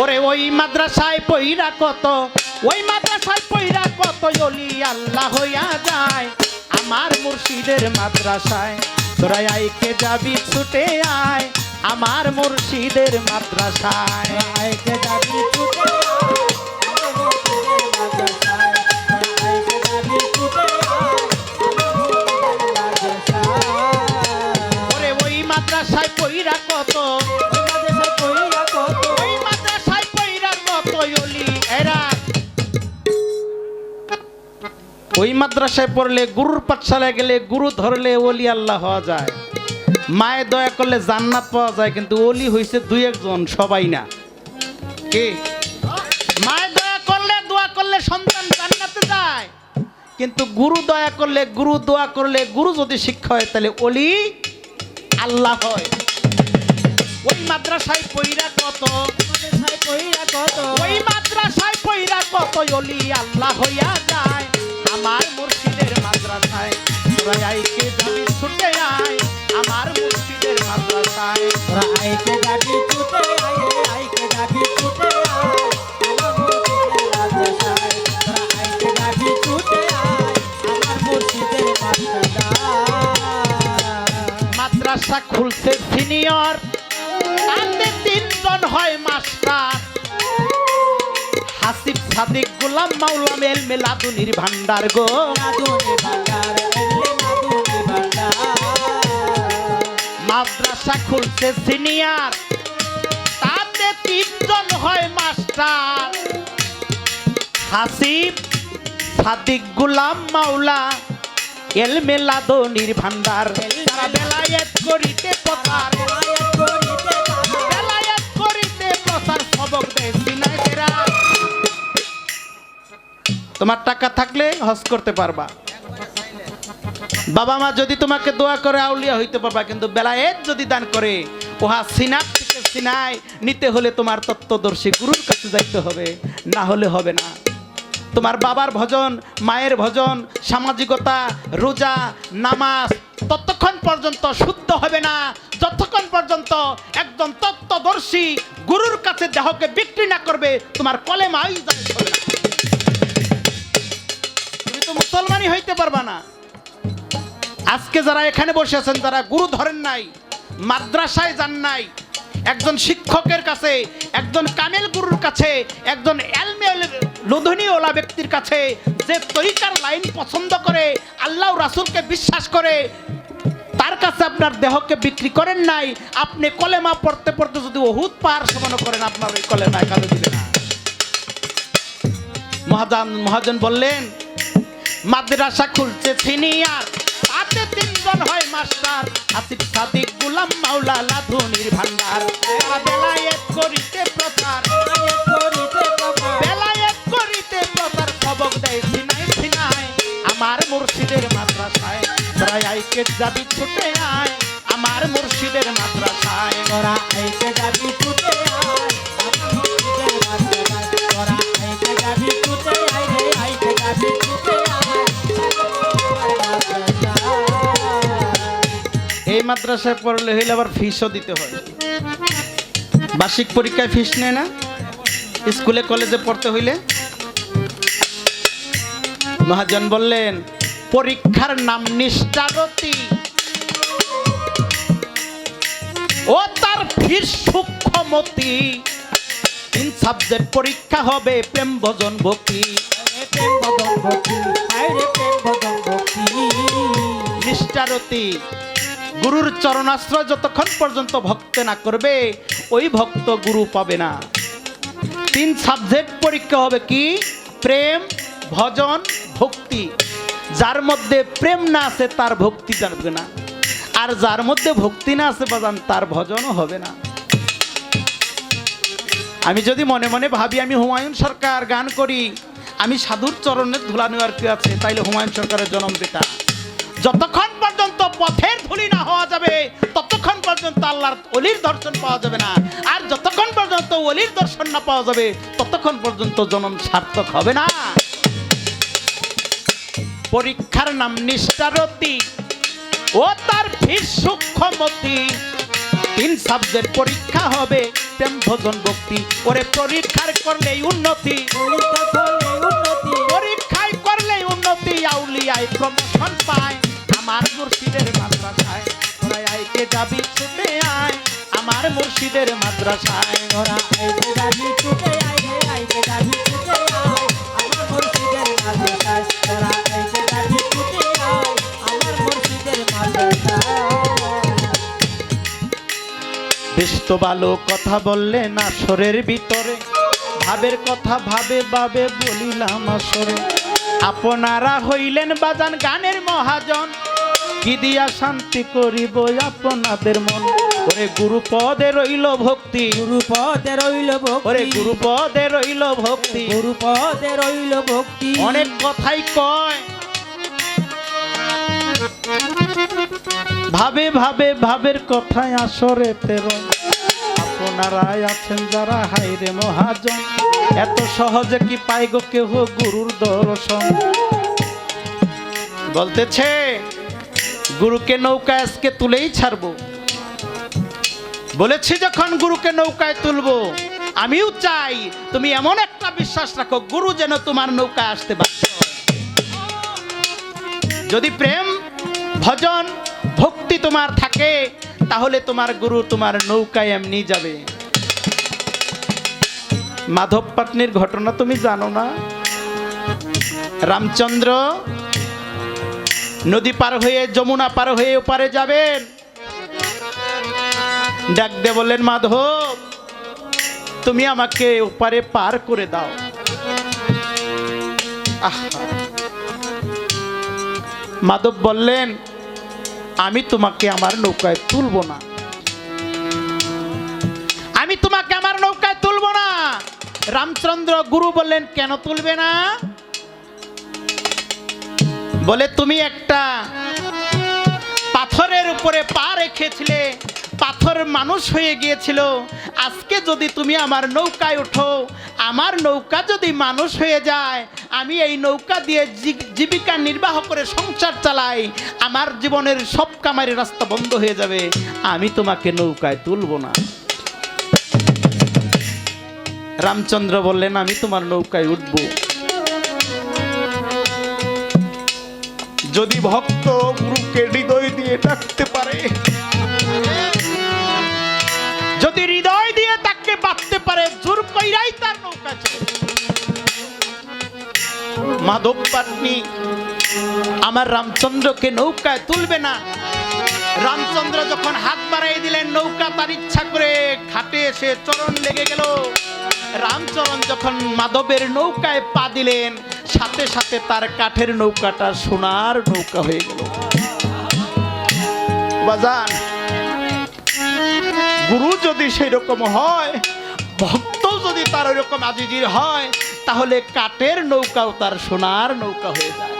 ওরে ওই মাদ্রাসায় পইরা কত, ওই মাদ্রাসায় পইরা কত অলি আল্লাহ হইয়া যায়। আমার মুর্শিদের মাদ্রাসায় তোরা আইকে যাবি ছুটে আয়। আমার মুর্শিদের মাদ্রাসায় আইকে যাবি অলি ওই মাদ্রাসায় পড়লে গুরুর পাঠশালায় গেলে গুরু ধরলে ওলি আল্লাহ হওয়া যায়। মায়ে দয়া করলে জান্নাত পাওয়া যায়, কিন্তু ওলি হইছে দুই একজন, সবাই না। কে? মায়ে দয়া করলে, দোয়া করলে সন্তান জান্নাতে যায়। কিন্তু গুরু দয়া করলে, গুরু দোয়া করলে গুরু যদি শিক্ষা হয়, তাহলে ওলি আল্লাহ হয়। ওই মাদ্রাসায় পইরা কত মাদ্রাসায় কত? ওই মাদ্রাসায় পইরা কত অলি আল্লাহ হইয়া যায়। আমার মুর্শিদের মাদ্রাসায়। তোরা আইকে যাবি ছুটে আয় আমার মুর্শিদের মাদ্রাসায়। তোরা আইকে যাবি ছুটে আয় আইকে যাবি ছুটে আয় আমার মুর্শিদের মাদ্রাসায়। তোরা আইকে যাবি ছুটে আয় আমার মুর্শিদের মাদ্রাসায়। মাদ্রাসা খুলছে সিনিয়র। তিনজন হয় মাস্টার। হাসিব সাদিক গোলাম মাওলা মেল মেলাদুনির ভান্ডার গো। মাদুনি ভান্ডার ভান্ডার। মাদ্রাসা খুলছে সিনিয়র তাতে তিনজন হয় মাস্টার। হাসিব সাদিক গুলাম মাওলা এল মেলাদনির ভান্ডার। তারা বেলায়েত করিতে প্রচার। বেলায়েত করিতে বেলায়েত করিতে প্রচার সবক দেয় তোমার টাকা থাকলে হজ করতে পারবা। বাবা মা যদি তোমাকে দোয়া করে, আউলিয়া হইতে পারবা, কিন্তু বেলায়েত যদি দান করে, উহা সিনার থেকে সিনায় নিতে হলে তোমার তত্ত্বদর্শী গুরুর কাছে যাইতে হবে, না হলে হবে না। তোমার বাবার ভজন, মায়ের ভজন, সামাজিকতা, রোজা, নামাজ, ততক্ষণ পর্যন্ত শুদ্ধ হবে না। যতক্ষণ পর্যন্ত একজন তত্ত্বদর্শী গুরুর কাছে দেহকে বিক্রি না করবে, তোমার কলেমাই জায়েজ তুমি মুসলমানই হইতে পারবা না। আজকে যারা এখানে বসে আছেন, যারা গুরু ধরেন নাই, মাদ্রাসায় যান নাই, একজন শিক্ষকের কাছে, একজন কামেল গুরুর কাছে, একজন এলমে লোধনী ওলা ব্যক্তির কাছে যে তরিকার লাইন পছন্দ করে আল্লাহ রাসূলকে বিশ্বাস করে, তার কাছে আপনার দেহকে বিক্রি করেন নাই, আপনি কলেমা পড়তে পড়তে যদি ওহুদ পাহাড় সমানো করেন, আপনার ওই কলেমায় কাজে দিবে মহাজান মহাজন বললেন মাদ্রাসা খুলছে সিনিয়র তাতে তিনজন হয় মাস্টার। হাসিব সাদিক গুলাম মাওলা লাধুনির ভান্ডার। তারা বেলায়েত করিতে প্রচার। বেলায়েত করিতে প্রচার। সবক দেয় সিনাই সিনাই আমার মুর্শিদের মাদ্রাসায়। প্রায় আইকে যাবি ছুটে আয়। আমার মুর্শিদের মাদ্রাসায়। তোরা আইকে যাবি ছুটে আয়। এই মাদ্রাসায় পড়লে হইলে আবার ফিসও দিতে হয়। বার্ষিক পরীক্ষায় ফিস নেয় না? স্কুলে কলেজে পড়তে হইলে? মহাজন বললেন পরীক্ষার নাম নিষ্ঠারতি ও তার ফিস সূক্ষ্মমতি। তিন সাবজেক্ট পরীক্ষা হবে প্রেম ভজন ভক্তি। নিষ্ঠারতি। গুরুর চরণাশ্রয় যতক্ষণ পর্যন্ত ভক্ত না করবে, ওই ভক্ত গুরু পাবে না। তিন সাবজেক্ট পরীক্ষা হবে কি? প্রেম, ভজন, ভক্তি। যার মধ্যে প্রেম না আছে, তার ভক্তি জানবে না। আর যার মধ্যে ভক্তি না আছে, বাজান, তার ভজনও হবে না। আমি যদি মনে মনে ভাবি, আমি হুমায়ুন সরকার গান করি, আমি সাধুর চরণের ধুলা নেওয়ার কি আছে? তাইলে হুমায়ুন সরকারের জন্ম বেটা। যতক্ষণ পর্যন্ত পথের ধুলি না হওয়া যাবে। ততক্ষণ পর্যন্ত আল্লাহর অলির দর্শন পাওয়া যাবে না। আর যতক্ষণ পর্যন্ত অলির দর্শন না পাওয়া যাবে ততক্ষণ পর্যন্ত জন্ম সার্থক হবে না। পরীক্ষার নাম নিষ্ঠারতি ও তার ফির সূক্ষ্মমতি। তিন সাবজেক্ট পরীক্ষা হবে দিতেন ভজন ভক্তি। ওরে পরীক্ষার করলেই উন্নতি। পরীক্ষা করলে উন্নতি। পরীক্ষায় করলেই উন্নতি। আউলিয়ায় প্রমোশন পায়। আমার মুর্শিদের মাদ্রাসায়। তোরা আইকে যাবি ছুটে আয়। আমার মুর্শিদের মাদ্রাসায়। তোরা আইতে যাবি ছুটে আয়। রে আইতে যাবি ছুটে আয়। আমার মুর্শিদের মাদ্রাসায় তোরা আইতে যাবি ছুটে আয়। আমার মুর্শিদের মাদ্রাসায়। বেশ ভালো কথা বললে না সরের ভিতরে। ভাবের কথা ভাবে ভাবে বলিলাম আসরে। আপনারা হইলেন বাজান গানের মহাজন। কি দিয়া শান্তি করিব আপনাদের মন? ওরে গুরুপদে রইল ভক্তি। গুরুপদে রইল ভক্তি। ওরে ভক্তি গুরুপদে রইল ভক্তি। গুরুপদে রইল ভক্তি। অনেক কথাই কয়। ভাবে ভাবে ভাবের কথায় আসরে তেরো আপনারাই আছেন যারা হাইরে মহাজন। এত সহজে কি পাই গো কেহ গুরুর দর্শন? বলতেছে গুরুকে নৌকায় আজকে তুলেই ছাড়বো। বলেছি যখন গুরুকে নৌকায় তুলবো, আমিও চাই তুমি এমন একটা বিশ্বাস রাখো, গুরু যেন তোমার নৌকায় আসতে বাধ্য যদি প্রেম, ভজন, ভক্তি তোমার থাকে, তাহলে তোমার গুরু তোমার নৌকায় এমনি যাবে। মাধব পাটনির ঘটনা তুমি জানো না? রামচন্দ্র নদী পার হয়ে, যমুনা পার হয়ে ওপারে যাবেন। ডাক দে বললেন, মাধব, তুমি আমাকে ওপারে পার করে দাও। মাধব বললেন, আমি তোমাকে আমার নৌকায় তুলব না। আমি তোমাকে আমার নৌকায় তুলব না। রামচন্দ্র গুরু বললেন, কেন তুলবে না? বলে, তুমি একটা পাথরের উপরে পা রেখেছিলে, পাথর মানুষ হয়ে গিয়েছিল। আজকে যদি তুমি আমার নৌকায় ওঠো, আমার নৌকা যদি মানুষ হয়ে যায়, আমি এই নৌকা দিয়ে জীবিকা নির্বাহ করে সংসার চালাই, আমার জীবনের সব কামারি রাস্তা বন্ধ হয়ে যাবে। আমি তোমাকে নৌকায় তুলব না। রামচন্দ্র বললেন, আমি তোমার নৌকায় উঠব। যদি ভক্ত গুরুকে হৃদয় দিয়ে ডাকতে পারে, যদি হৃদয় দিয়ে তাকে বাঁধতে পারে জোর কইরাই তার নৌকা মাধব পাটনি আমার রামচন্দ্রকে নৌকায় তুলবে না। রামচন্দ্র যখন হাত বাড়াই দিলেন, নৌকা তার ইচ্ছা করে ঘাটে এসে চরণ লেগে গেল। রামচরণ যখন মাধবের নৌকায় পা দিলেন সাথে সাথে তার কাঠের নৌকাটা সোনার নৌকা হয়ে গেল। গুরু যদি সেই রকম হয়, ভক্ত যদি তার ওইরকম আজিজির হয়, তাহলে কাঠের নৌকাও তার সোনার নৌকা হয়ে যায়।